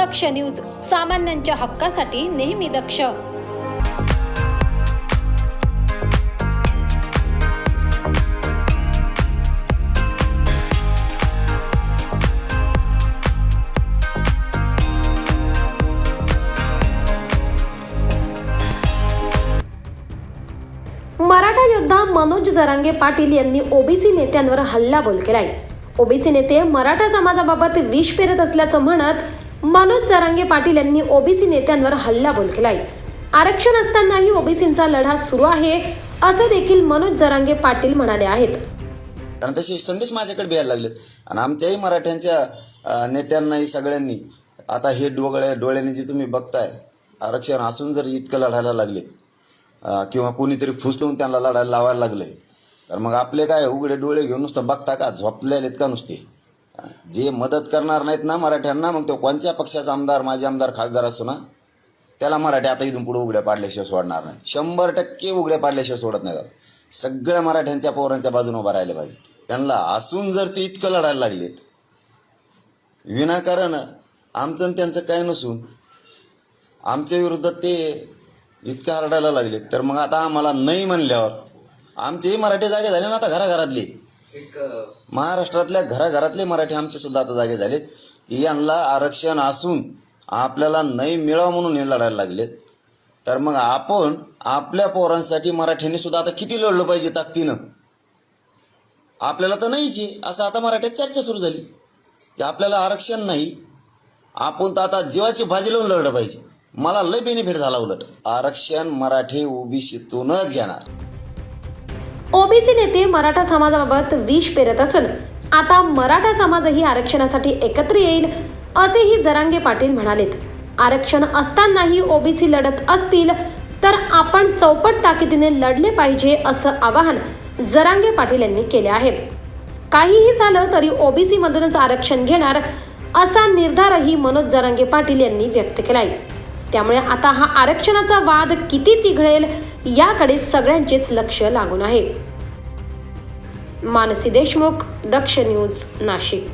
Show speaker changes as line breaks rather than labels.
दक्ष news सामान्यांच्या हक्कासाठी नेहमी दक्ष. मराठा योद्धा मनोज जरांगे पाटील यांनी ओबीसी नेत्यांवर हल्लाबोल केलाय. ओबीसी नेते मराठा समाजाबाबत विष पेरत असल्याचं म्हणत मनोज जरांगे पाटील यांनी ओबीसी नेत्यांवर हल्लाबोल केलाय. आरक्षण असतानाही ओबीसींचा लढा सुरू आहे असं देखील मनोज जरांगे पाटील म्हणाले आहेत.
कारण तसे संदेश माझ्याकडे बिहायला लागलेत. आणि आमच्याही मराठ्यांच्या नेत्यांनाही सगळ्यांनी आता हे डोगळ्या डोळ्यांनी जे तुम्ही बघताय आरक्षण असून जर इतकं लढायला लागले किंवा कोणीतरी फुसवून त्यांना लढायला लावायला लागले तर मग आपले काय उघडे डोळे घेऊन नुसतं बघता का? झोपलेलेत का नुसते? जे मदत करणार नाहीत ना मराठ्यांना मग तो कोणत्या पक्षाचा आमदार माझे आमदार खासदार असो ना त्याला मराठी आता इथून पुढे उघड्या पाडल्याशिवाय सोडणार नाही. शंभर टक्के उघड्या पाडल्याशिवाय सोडत नाही जात. सगळ्या मराठ्यांच्या पोरांच्या बाजूने उभा राहिलं पाहिजे. त्यांना असून जर ते इतकं लढायला लागलेत विनाकारण आमचं आणि त्यांचं काय नसून आमच्या विरुद्ध ते इतकं हरडायला लागलेत. तर मग आता आम्हाला नाही म्हणल्यावर आमचेही मराठी जागे झाले ना आता घराघरातले. महाराष्ट्रातल्या घराघरातले मराठी आमचे सुद्धा आता जागे झालेत की यांना आरक्षण असून आपल्याला नाही मिळावं म्हणून हे लढायला लागलेत. तर मग आपण आपल्या पोरांसाठी मराठ्यांनी सुद्धा आता किती लढलं पाहिजे ताकदीनं? आपल्याला तर नाहीच आहे. असं आता मराठ्यात चर्चा सुरू झाली की आपल्याला आरक्षण नाही. आपण तर आता जीवाची भाजी लावून लढलं पाहिजे. मला लय बेनिफिट झाला उलट. आरक्षण मराठी ओबीसीतूनच घेणार.
ओबीसी नेते मराठा समाजाबाबत विष पेरत असून आता मराठा समाजही आरक्षणासाठी एकत्र येईल असेही जरांगे पाटील म्हणालेत. आरक्षण असतानाही ओबीसी लढत असतील तर आपण चौपट ताकदीने लढले पाहिजे असं आवाहन जरांगे पाटील यांनी केले आहे. काहीही झालं तरी ओबीसी मधूनच आरक्षण घेणार असा निर्धारही मनोज जरांगे पाटील यांनी व्यक्त केलाय. त्यामुळे आता हा आरक्षणाचा वाद किती चिघळेल याकडे सगळ्यांचेच लक्ष लागून आहे. मानसी देशमुख दक्ष न्यूज नाशिक.